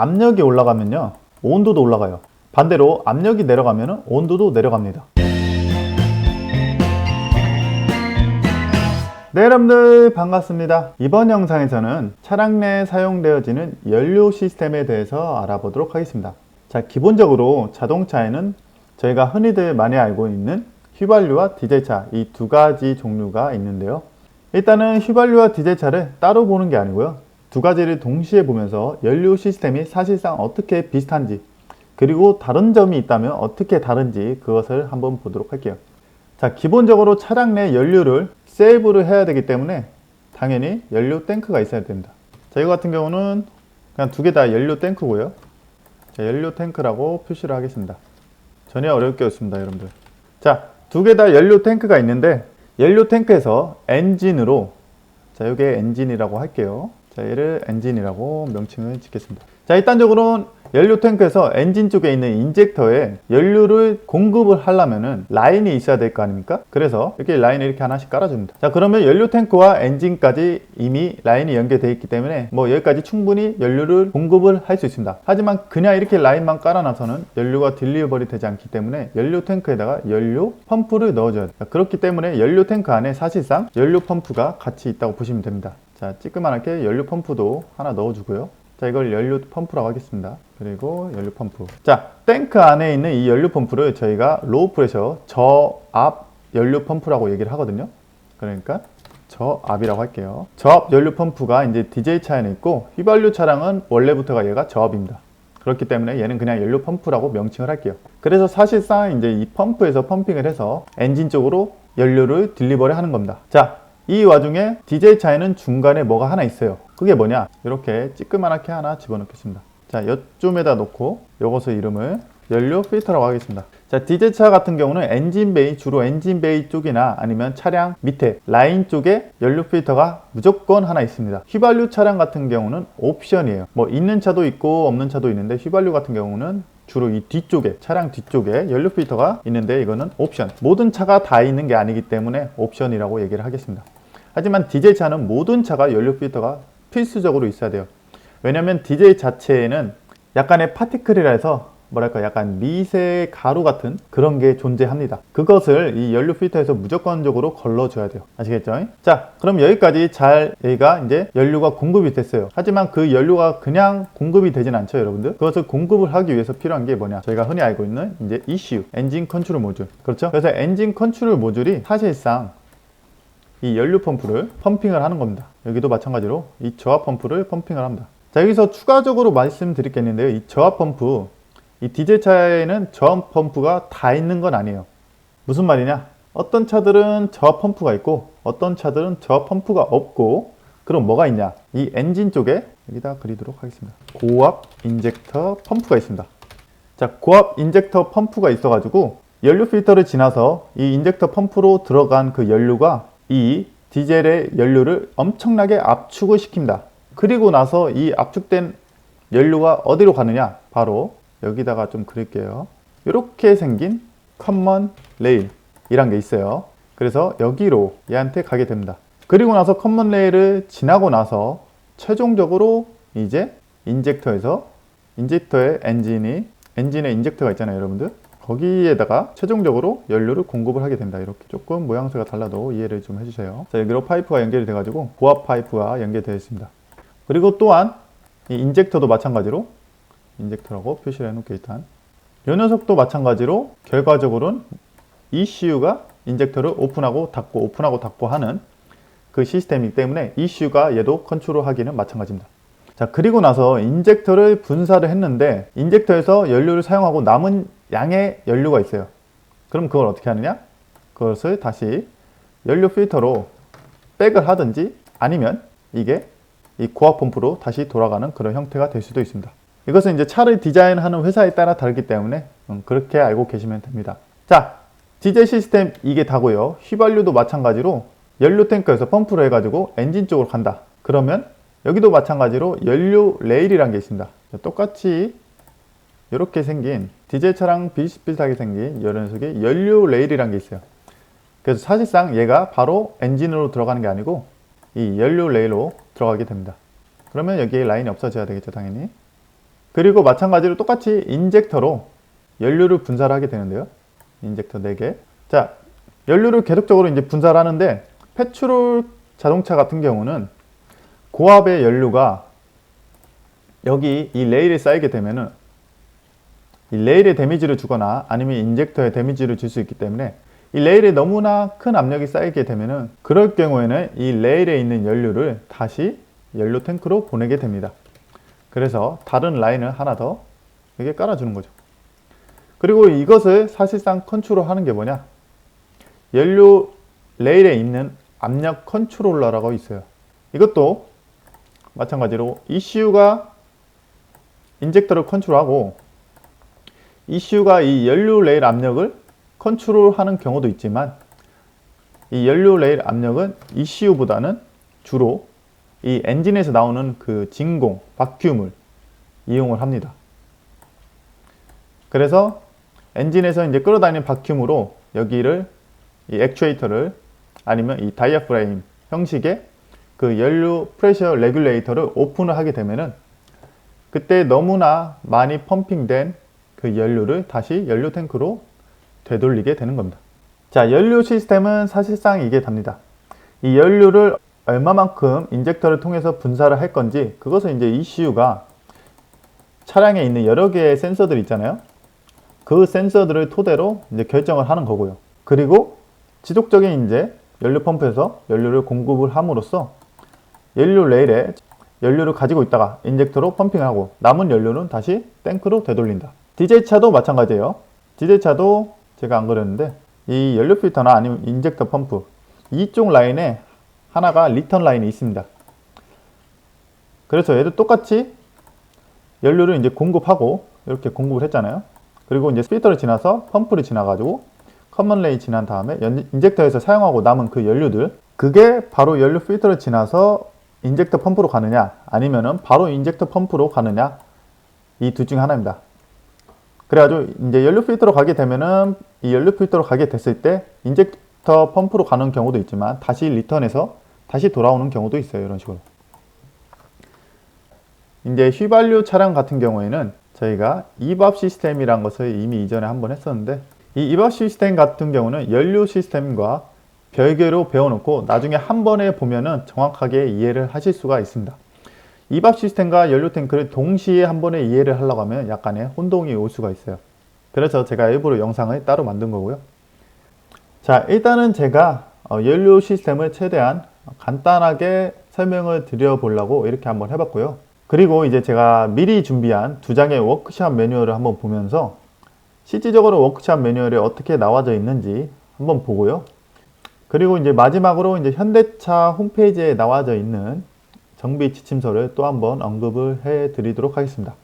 압력이 올라가면요 온도도 올라가요. 반대로 압력이 내려가면 온도도 내려갑니다. 네 여러분들 반갑습니다. 이번 영상에서는 차량 내에 사용되어지는 연료 시스템에 대해서 알아보도록 하겠습니다. 자 기본적으로 자동차에는 저희가 흔히들 많이 알고 있는 휘발유와 디젤차 이 두 가지 종류가 있는데요. 일단은 휘발유와 디젤차를 따로 보는 게 아니고요 두 가지를 동시에 보면서 연료 시스템이 사실상 어떻게 비슷한지 그리고 다른 점이 있다면 어떻게 다른지 그것을 한번 보도록 할게요. 자 기본적으로 차량 내 연료를 세이브를 해야 되기 때문에 당연히 연료 탱크가 있어야 됩니다. 자 이거 같은 경우는 그냥 두 개 다 연료 탱크고요. 자, 연료 탱크라고 표시를 하겠습니다. 전혀 어려울 게 없습니다 여러분들. 자 두 개 다 연료 탱크가 있는데 연료 탱크에서 엔진으로 자 이게 엔진이라고 할게요 자 얘를 엔진이라고 명칭을 짓겠습니다 자 일단적으로는 연료 탱크에서 엔진 쪽에 있는 인젝터에 연료를 공급을 하려면은 라인이 있어야 될 거 아닙니까? 그래서 이렇게 라인을 이렇게 하나씩 깔아줍니다. 자, 그러면 연료 탱크와 엔진까지 이미 라인이 연결되어 있기 때문에 뭐 여기까지 충분히 연료를 공급을 할 수 있습니다. 하지만 그냥 이렇게 라인만 깔아놔서는 연료가 딜리버리 되지 않기 때문에 연료 탱크에다가 연료 펌프를 넣어줘야 돼요. 자, 그렇기 때문에 연료 탱크 안에 사실상 연료 펌프가 같이 있다고 보시면 됩니다. 자, 찌끄만하게 연료 펌프도 하나 넣어주고요. 자, 이걸 연료 펌프라고 하겠습니다. 그리고 연료 펌프. 자, 탱크 안에 있는 이 연료 펌프를 저희가 로우 프레셔 저압 연료 펌프라고 얘기를 하거든요. 그러니까 저압이라고 할게요. 저압 연료 펌프가 이제 디젤 차에는 있고 휘발유 차량은 원래부터가 얘가 저압입니다. 그렇기 때문에 얘는 그냥 연료 펌프라고 명칭을 할게요. 그래서 사실상 이제 이 펌프에서 펌핑을 해서 엔진 쪽으로 연료를 딜리버리 하는 겁니다. 자, 이 와중에 디젤 차에는 중간에 뭐가 하나 있어요. 그게 뭐냐? 이렇게 찌끄만하게 하나 집어넣겠습니다. 자, 요쯤에다 놓고 이것을 이름을 연료 필터라고 하겠습니다. 자, 디젤차 같은 경우는 엔진 베이, 주로 엔진 베이 쪽이나 아니면 차량 밑에 라인 쪽에 연료 필터가 무조건 하나 있습니다. 휘발유 차량 같은 경우는 옵션이에요. 뭐 있는 차도 있고 없는 차도 있는데 휘발유 같은 경우는 주로 이 뒤쪽에 차량 뒤쪽에 연료 필터가 있는데 이거는 옵션. 모든 차가 다 있는 게 아니기 때문에 옵션이라고 얘기를 하겠습니다. 하지만 디젤 차는 모든 차가 연료 필터가 필수적으로 있어야 돼요. 왜냐면 디젤 자체에는 약간의 파티클이라 해서 뭐랄까 약간 미세 가루 같은 그런 게 존재합니다. 그것을 이 연료 필터에서 무조건적으로 걸러줘야 돼요. 아시겠죠? 자, 그럼 여기까지 잘 여기가 이제 연료가 공급이 됐어요. 하지만 그 연료가 그냥 공급이 되진 않죠, 여러분들. 그것을 공급을 하기 위해서 필요한 게 뭐냐? 저희가 흔히 알고 있는 이제 ECU, 엔진 컨트롤 모듈. 그렇죠? 그래서 엔진 컨트롤 모듈이 사실상 이 연료 펌프를 펌핑을 하는 겁니다. 여기도 마찬가지로 이 저압 펌프를 펌핑을 합니다. 자, 여기서 추가적으로 있는데요. 이 저압 펌프, 이 디젤 차에는 저압 펌프가 다 있는 건 아니에요. 무슨 말이냐? 어떤 차들은 저압 펌프가 있고, 어떤 차들은 저압 펌프가 없고, 그럼 뭐가 있냐? 이 엔진 쪽에 여기다 그리도록 하겠습니다. 고압 인젝터 펌프가 있습니다. 자, 고압 인젝터 펌프가 있어가지고 연료 필터를 지나서 이 인젝터 펌프로 들어간 그 연료가 이 디젤의 연료를 엄청나게 압축을 시킵니다. 그리고 나서 이 압축된 연료가 어디로 가느냐? 바로 여기다가 좀 그릴게요. 이렇게 생긴 커먼 레일이란 게 있어요. 그래서 여기로 얘한테 가게 됩니다. 그리고 나서 커먼 레일을 지나고 나서 최종적으로 이제 인젝터에서 인젝터의 엔진이 엔진에 인젝터가 있잖아요, 여러분들. 거기에다가 최종적으로 연료를 공급을 하게 됩니다. 이렇게 조금 모양새가 달라도 이해를 좀 해주세요. 자, 여기로 파이프가 연결이 돼 가지고 고압 파이프가 연결되어 있습니다. 그리고 또한 이 인젝터도 마찬가지로 인젝터라고 표시를 해놓게 일단 이 녀석도 마찬가지로 결과적으로는 ECU가 인젝터를 오픈하고 닫고 오픈하고 닫고 하는 그 시스템이기 때문에 ECU가 얘도 컨트롤하기는 마찬가지입니다. 자 그리고 나서 인젝터를 분사를 했는데 인젝터에서 연료를 사용하고 남은 양의 연료가 있어요. 그럼 그걸 어떻게 하느냐? 그것을 다시 연료 필터로 백을 하든지 아니면 이게 이 고압 펌프로 다시 돌아가는 그런 형태가 될 수도 있습니다. 이것은 이제 차를 디자인하는 회사에 따라 다르기 때문에 음, 그렇게 알고 계시면 됩니다. 자, 디젤 시스템 이게 다고요. 휘발유도 마찬가지로 연료 탱크에서 펌프를 해가지고 엔진 쪽으로 간다. 그러면 여기도 마찬가지로 연료 레일이라는 게 있습니다. 똑같이 이렇게 생긴 디젤 차랑 비슷비슷하게 생긴 이런 녀석의 연료 레일이라는 게 있어요. 그래서 사실상 얘가 바로 엔진으로 들어가는 게 아니고 이 연료 레일로 들어가게 됩니다. 그러면 여기에 라인이 없어져야 되겠죠, 당연히. 그리고 마찬가지로 똑같이 인젝터로 연료를 분사를 하게 되는데요. 인젝터 4개. 자, 연료를 계속적으로 이제 분사를 하는데 페트롤 자동차 같은 경우는 고압의 연료가 여기 이 레일에 쌓이게 되면은 이 레일에 데미지를 주거나 아니면 인젝터에 데미지를 줄 수 있기 때문에 이 레일에 너무나 큰 압력이 쌓이게 되면은 그럴 경우에는 이 레일에 있는 연료를 다시 연료 탱크로 보내게 됩니다. 그래서 다른 라인을 하나 더 여기에 깔아주는 거죠. 그리고 이것을 사실상 컨트롤 하는 게 뭐냐? 연료 레일에 있는 압력 컨트롤러라고 있어요. 이것도 마찬가지로 ECU가 인젝터를 컨트롤하고 ECU가 이 연료 레일 압력을 컨트롤하는 경우도 있지만 이 연료 레일 압력은 ECU보다는 주로 이 엔진에서 나오는 그 진공, 바큐움을 이용을 합니다. 그래서 엔진에서 이제 끌어다니는 바큐움으로 여기를 이 액추에이터를 아니면 이 다이아프레임 형식의 그 연료 프레셔 레귤레이터를 오픈을 하게 되면은 그때 너무나 많이 펌핑된 그 연료를 다시 연료 탱크로 되돌리게 되는 겁니다. 자, 연료 시스템은 사실상 이게 답니다. 이 연료를 얼마만큼 인젝터를 통해서 분사를 할 건지 그것을 이제 ECU가 차량에 있는 여러 개의 센서들 있잖아요. 그 센서들을 토대로 이제 결정을 하는 거고요. 그리고 지속적인 이제 연료 펌프에서 연료를 공급을 함으로써 연료 레일에 연료를 가지고 있다가 인젝터로 펌핑을 하고 남은 연료는 다시 탱크로 되돌린다. 디젤 차도 마찬가지예요. 디젤 차도 제가 안 그렸는데 이 연료 필터나 아니면 인젝터 펌프 이쪽 라인에 하나가 리턴 라인이 있습니다. 그래서 얘도 똑같이 연료를 이제 공급하고 이렇게 공급을 했잖아요. 그리고 이제 필터를 지나서 펌프를 지나가지고 커먼 레인 지난 다음에 연- 인젝터에서 사용하고 남은 그 연료들 그게 바로 연료 필터를 지나서 인젝터 펌프로 가느냐 아니면은 바로 인젝터 펌프로 가느냐 이 둘 중에 하나입니다. 그래가지고 이제 연료 필터로 가게 되면은 이 연료 필터로 가게 됐을 때 인젝터 펌프로 가는 경우도 있지만 다시 리턴해서 다시 돌아오는 경우도 있어요 이런 식으로. 이제 휘발유 차량 같은 경우에는 저희가 이밥 시스템이란 것을 이미 이전에 한번 했었는데 이 이밥 시스템 같은 경우는 연료 시스템과 별개로 배워놓고 나중에 한 번에 보면은 정확하게 이해를 하실 수가 있습니다. 이밥 시스템과 연료 탱크를 동시에 한 번에 이해를 하려고 하면 약간의 혼동이 올 수가 있어요. 그래서 제가 일부러 영상을 따로 만든 거고요. 자, 일단은 제가 어, 연료 시스템을 최대한 간단하게 설명을 드려보려고 이렇게 한번 해봤고요. 그리고 이제 제가 미리 준비한 두 장의 워크샵 매뉴얼을 한번 보면서 실질적으로 워크샵 매뉴얼에 어떻게 나와져 있는지 한번 보고요. 그리고 이제 마지막으로 이제 현대차 홈페이지에 나와져 있는 정비 지침서를 또 한번 언급을 해 드리도록 하겠습니다.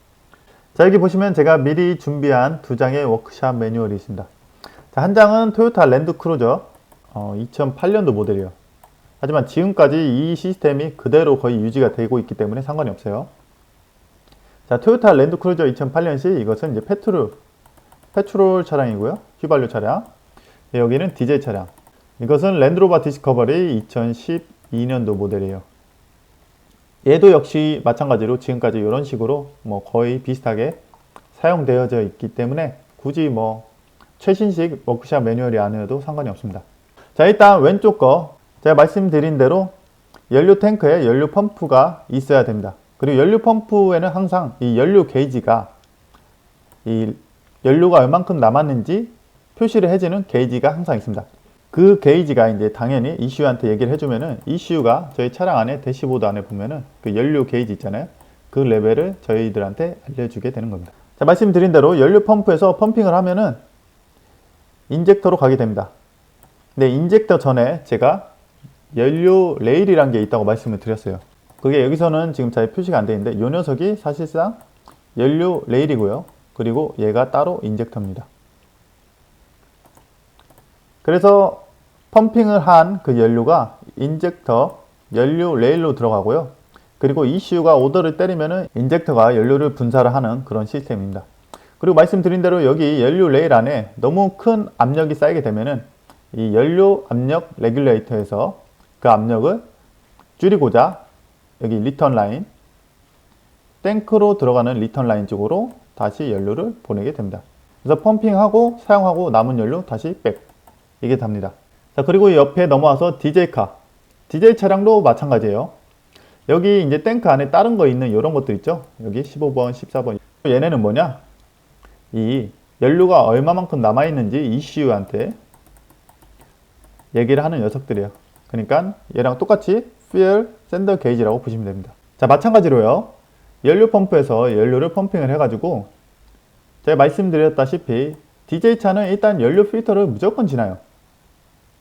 자, 여기 보시면 제가 미리 준비한 두 장의 워크샵 매뉴얼이 있습니다. 자, 한 장은 토요타 랜드크루저 어, 2008년도 모델이에요. 하지만 지금까지 이 시스템이 그대로 거의 유지가 되고 있기 때문에 상관이 없어요. 자, 토요타 랜드크루저 2008년식 이것은 이제 페트롤 페트롤 차량이고요. 휘발유 차량. 예, 여기는 디젤 차량. 이것은 랜드로버 디스커버리 2012년도 모델이에요. 얘도 역시 마찬가지로 지금까지 이런 식으로 뭐 거의 비슷하게 사용되어져 있기 때문에 굳이 뭐 최신식 워크샵 매뉴얼이 아니어도 상관이 없습니다. 자, 일단 왼쪽 거 제가 말씀드린 대로 연료 탱크에 연료 펌프가 있어야 됩니다. 그리고 연료 펌프에는 항상 이 연료 게이지가 이 연료가 얼만큼 남았는지 표시를 해주는 게이지가 항상 있습니다. 그 게이지가 이제 당연히 이슈한테 얘기를 해주면은 이슈가 저희 차량 안에 대시보드 안에 보면은 그 연료 게이지 있잖아요. 그 레벨을 저희들한테 알려주게 되는 겁니다. 자, 말씀드린 대로 연료 펌프에서 펌핑을 하면은 인젝터로 가게 됩니다. 근데 인젝터 전에 제가 연료 레일이란 게 있다고 말씀을 드렸어요. 그게 여기서는 지금 잘 표시가 안 되어 있는데 이 녀석이 사실상 연료 레일이고요. 그리고 얘가 따로 인젝터입니다. 그래서 펌핑을 한 그 연료가 인젝터 연료 레일로 들어가고요. 그리고 ECU가 오더를 때리면은 인젝터가 연료를 분사를 하는 그런 시스템입니다. 그리고 말씀드린 대로 여기 연료 레일 안에 너무 큰 압력이 쌓이게 되면은 이 연료 압력 레귤레이터에서 그 압력을 줄이고자 여기 리턴 라인 탱크로 들어가는 리턴 라인 쪽으로 다시 연료를 보내게 됩니다. 그래서 펌핑하고 사용하고 남은 연료 다시 백 이게 답니다. 자 그리고 옆에 넘어와서 디젤카 디젤 차량도 마찬가지예요. 여기 이제 탱크 안에 다른 거 있는 이런 것도 있죠. 여기 15번, 14번. 얘네는 뭐냐? 이 연료가 얼마만큼 남아 있는지 ECU한테 얘기를 하는 녀석들이에요. 그러니까 얘랑 똑같이 fuel sender gauge라고 보시면 됩니다. 자 마찬가지로요. 연료 펌프에서 연료를 펌핑을 해가지고 제가 말씀드렸다시피 DJ 차는 일단 연료 필터를 무조건 지나요.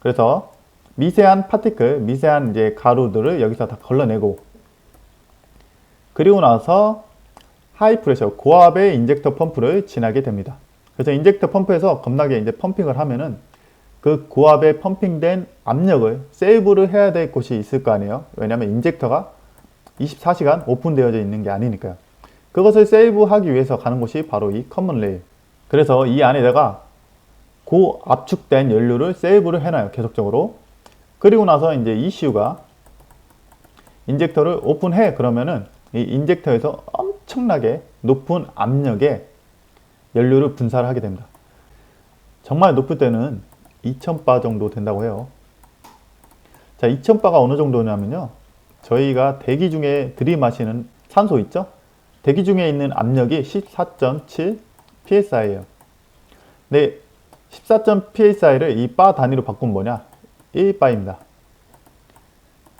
그래서 미세한 파티클, 미세한 이제 가루들을 여기서 다 걸러내고 그리고 나서 하이 프레셔, 고압의 인젝터 펌프를 지나게 됩니다. 그래서 인젝터 펌프에서 겁나게 이제 펌핑을 하면은 그 고압에 펌핑된 압력을 세이브를 해야 될 곳이 있을 거 아니에요. 왜냐하면 인젝터가 24시간 오픈되어져 있는 게 아니니까요. 그것을 세이브하기 위해서 가는 곳이 바로 이 커먼 레일. 그래서 이 안에다가 고 압축된 연료를 세이브를 해놔요. 계속적으로. 그리고 나서 이제 ECU가 인젝터를 오픈해 그러면은 이 인젝터에서 엄청나게 높은 압력의 연료를 분사를 하게 됩니다. 정말 높을 때는 2000바 정도 된다고 해요. 자, 2000바가 어느 정도냐면요. 저희가 대기 중에 들이마시는 산소 있죠? 대기 중에 있는 압력이 14.7 psi예요. 근데 14. psi를 이 바 단위로 바꾸면 뭐냐? 1바입니다.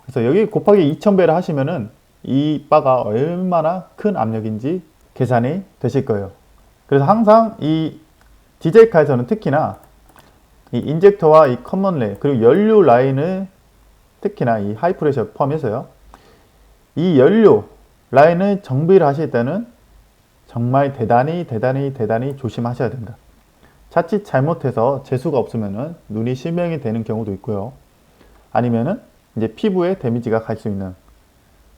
그래서 여기 곱하기 2000배를 하시면은 이 바가 얼마나 큰 압력인지 계산이 되실 거예요. 그래서 항상 이 디젤카에서는 특히나 이 인젝터와 이 커먼 레일 그리고 연료 라인을 특히나 이 하이프레셔 펌에서요. 이 연료 라인을 정비를 하실 때는 정말 대단히 대단히 대단히 조심하셔야 됩니다. 자칫 잘못해서 재수가 없으면은 눈이 실명이 되는 경우도 있고요. 아니면은 이제 피부에 데미지가 갈 수 있는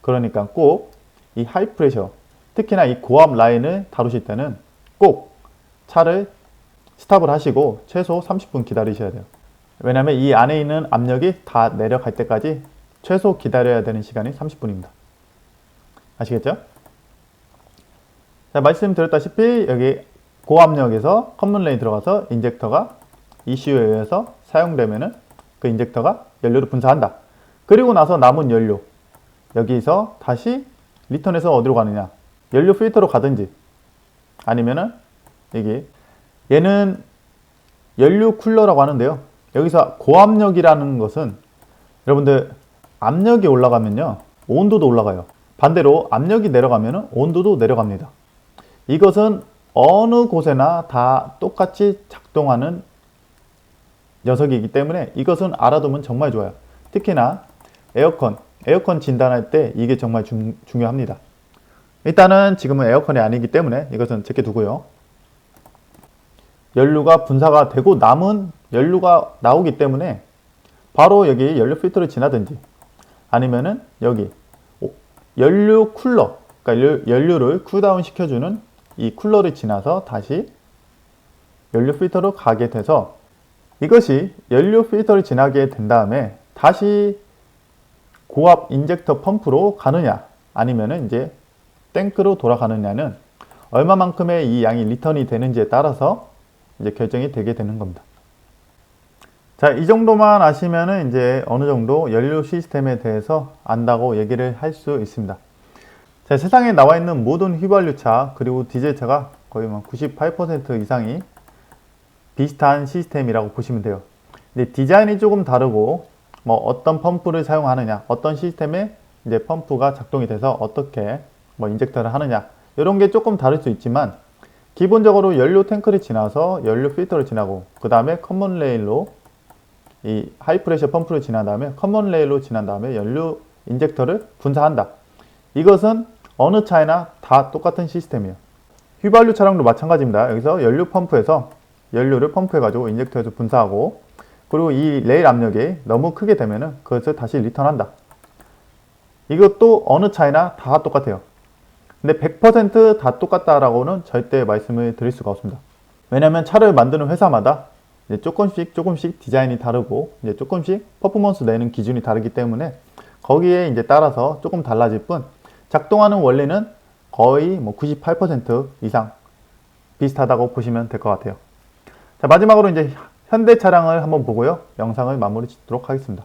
그러니까 꼭 이 하이 프레셔 특히나 이 고압 라인을 다루실 때는 꼭 차를 스탑을 하시고 최소 30분 기다리셔야 돼요. 왜냐하면 이 안에 있는 압력이 다 내려갈 때까지 최소 기다려야 되는 시간이 30분입니다. 아시겠죠? 자, 말씀드렸다시피 여기 고압력에서 커먼 레인 들어가서 인젝터가 ECU에 의해서 사용되면은 그 인젝터가 연료를 분사한다. 그리고 나서 남은 연료 여기서 다시 리턴해서 어디로 가느냐? 연료 필터로 가든지 아니면은 여기 얘는 연료 쿨러라고 하는데요. 여기서 고압력이라는 것은 여러분들 압력이 올라가면요 온도도 올라가요. 반대로 압력이 내려가면 온도도 내려갑니다. 이것은 어느 곳에나 다 똑같이 작동하는 녀석이기 때문에 이것은 알아두면 정말 좋아요. 특히나 에어컨, 에어컨 진단할 때 이게 정말 중, 중요합니다. 일단은 지금은 에어컨이 아니기 때문에 이것은 제게 두고요. 연료가 분사가 되고 남은 연료가 나오기 때문에 바로 여기 연료 필터를 지나든지 아니면은 여기 연료 쿨러, 그러니까 연료를 쿨다운 시켜주는 이 쿨러를 지나서 다시 연료 필터로 가게 돼서 이것이 연료 필터를 지나게 된 다음에 다시 고압 인젝터 펌프로 가느냐 아니면은 이제 탱크로 돌아가느냐는 얼마만큼의 이 양이 리턴이 되는지에 따라서 이제 결정이 되게 되는 겁니다. 자, 이 정도만 아시면은 이제 어느 정도 연료 시스템에 대해서 안다고 얘기를 할 수 있습니다. 자, 세상에 나와 있는 모든 휘발유차 그리고 디젤차가 거의 뭐98% 이상이 비슷한 시스템이라고 보시면 돼요. 근데 디자인이 조금 다르고 뭐 어떤 펌프를 사용하느냐, 어떤 시스템에 이제 펌프가 작동이 돼서 어떻게 뭐 인젝터를 하느냐 이런 게 조금 다를 수 있지만 기본적으로 연료 탱크를 지나서 연료 필터를 지나고 그 다음에 커먼 레일로 이 하이프레셔 펌프를 지난 다음에 커먼 레일로 지난 다음에 연료 인젝터를 분사한다. 이것은 어느 차이나 다 똑같은 시스템이에요. 휘발유 차량도 마찬가지입니다. 여기서 연료 펌프에서 연료를 펌프해가지고 인젝터에서 분사하고 그리고 이 레일 압력이 너무 크게 되면은 그것을 다시 리턴한다. 이것도 어느 차이나 다 똑같아요. 근데 100%다 똑같다라고는 절대 말씀을 드릴 수가 없습니다. 왜냐하면 차를 만드는 회사마다 조금씩 조금씩 디자인이 다르고 이제 조금씩 퍼포먼스 내는 기준이 다르기 때문에 거기에 이제 따라서 조금 달라질 뿐 작동하는 원리는 거의 뭐 98% 이상 비슷하다고 보시면 될 것 같아요. 자, 마지막으로 이제 현대 차량을 한번 보고요. 영상을 마무리 짓도록 하겠습니다.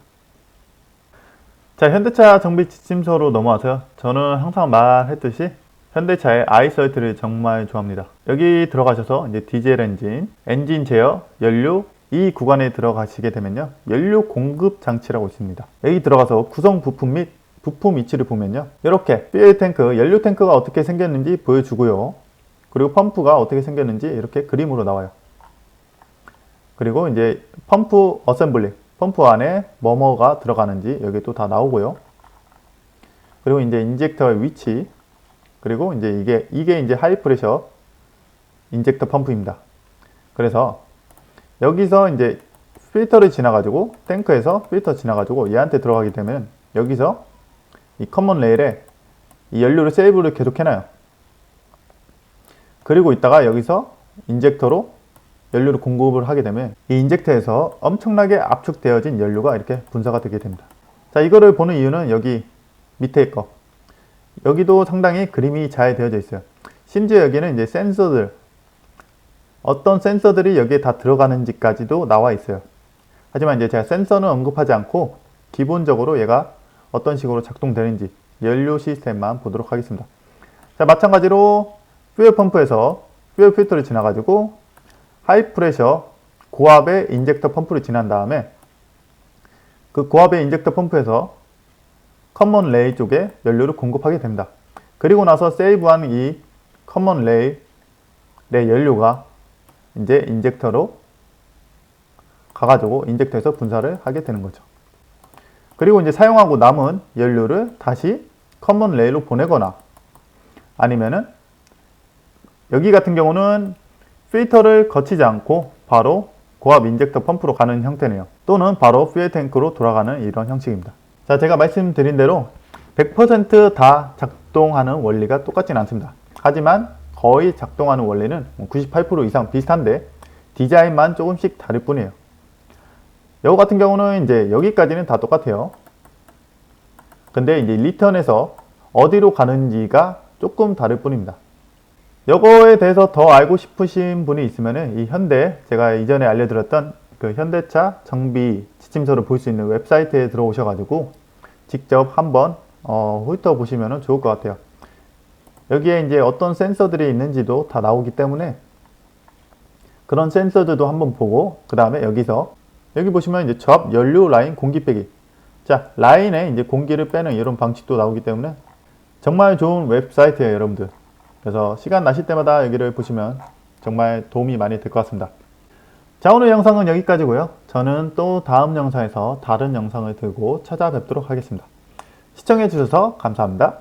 자, 현대차 정비 지침서로 넘어와서요. 저는 항상 말했듯이 현대차의 아이서이트를 정말 좋아합니다. 여기 들어가셔서 이제 디젤 엔진, 엔진 제어, 연료 이 구간에 들어가시게 되면요. 연료 공급 장치라고 있습니다. 여기 들어가서 구성 부품 및 부품 위치를 보면요. 이렇게 퓨엘 탱크, 연료 탱크가 어떻게 생겼는지 보여주고요. 그리고 펌프가 어떻게 생겼는지 이렇게 그림으로 나와요. 그리고 이제 펌프 어셈블리, 펌프 안에 뭐뭐가 들어가는지 여기 또 다 나오고요. 그리고 이제 인젝터의 위치, 그리고 이제 이게 이게 이제 하이 프레셔 인젝터 펌프입니다. 그래서 여기서 이제 필터를 지나가지고 탱크에서 필터 지나가지고 얘한테 들어가게 되면 여기서 이 커먼 레일에 이 연료를 세이브를 계속 해놔요. 그리고 있다가 여기서 인젝터로 연료를 공급을 하게 되면 이 인젝터에서 엄청나게 압축되어진 연료가 이렇게 분사가 되게 됩니다. 자, 이거를 보는 이유는 여기 밑에 거. 여기도 상당히 그림이 잘 되어져 있어요. 심지어 여기는 이제 센서들, 어떤 센서들이 여기에 다 들어가는지까지도 나와 있어요. 하지만 이제 제가 센서는 언급하지 않고 기본적으로 얘가 어떤 식으로 작동되는지 연료 시스템만 보도록 하겠습니다. 자, 마찬가지로 퓨얼 펌프에서 퓨얼 필터를 지나가지고 하이 프레셔 고압의 인젝터 펌프를 지난 다음에 그 고압의 인젝터 펌프에서 커먼 레일 쪽에 연료를 공급하게 됩니다. 그리고 나서 세이브한 이 커먼 레일의 연료가 이제 인젝터로 가가지고 인젝터에서 분사를 하게 되는 거죠. 그리고 이제 사용하고 남은 연료를 다시 커먼 레일로 보내거나 아니면은 여기 같은 경우는 필터를 거치지 않고 바로 고압 인젝터 펌프로 가는 형태네요. 또는 바로 퓨엘 탱크로 돌아가는 이런 형식입니다. 자, 제가 말씀드린 대로 100%다 작동하는 원리가 똑같진 않습니다. 하지만 거의 작동하는 원리는 98% 이상 비슷한데 디자인만 조금씩 다를 뿐이에요. 이거 같은 경우는 이제 여기까지는 다 똑같아요. 근데 이제 리턴에서 어디로 가는지가 조금 다를 뿐입니다. 이거에 대해서 더 알고 싶으신 분이 있으면 이 현대 제가 이전에 알려드렸던 그 현대차 정비 지침서를 볼 수 있는 웹사이트에 들어오셔가지고 직접 한번 어, 훑어 보시면 좋을 것 같아요. 여기에 이제 어떤 센서들이 있는지도 다 나오기 때문에 그런 센서들도 한번 보고 그 다음에 여기서 여기 보시면 이제 접 연료 라인 공기 빼기. 자 라인에 이제 공기를 빼는 이런 방식도 나오기 때문에 정말 좋은 웹사이트예요 여러분들. 그래서 시간 나실 때마다 여기를 보시면 정말 도움이 많이 될 것 같습니다. 자 오늘 영상은 여기까지고요. 저는 또 다음 영상에서 다른 영상을 들고 찾아뵙도록 하겠습니다. 시청해 주셔서 감사합니다